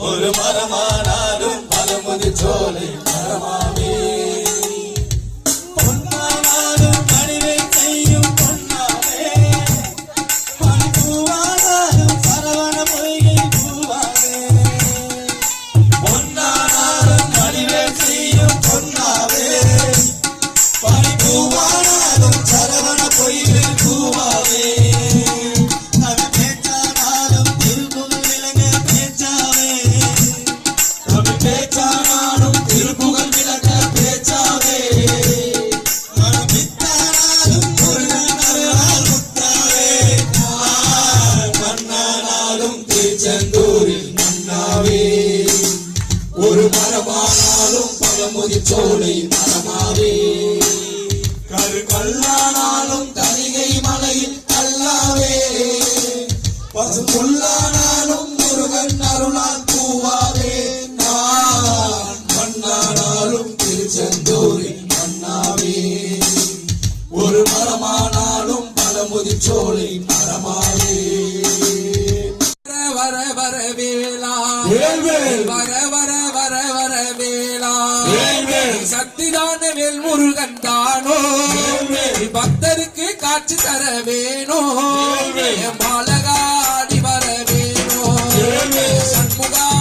ஒரு மரமானாலும் பழமுதி சோலை மரமானாலும் பழமுதி சோலை மரமாவே கருக்கல்லானாலும் தனிகை மலையில் கல்லாவே பசு புல்லானாலும் முருகன் அருளால் பூவாவே. நான் மண்ணானாலும் திருச்செந்தூரில் மண்ணாவே. ஒரு மரமானாலும் பழமுதி சோலை மரமாவே. வர வர வேளா. வர வர. சக்திதான வேல் முருகன் தானோ. பக்தருக்கு காட்சி தர வேணோ. பாலகாடி வர வேணோ. சண்முகா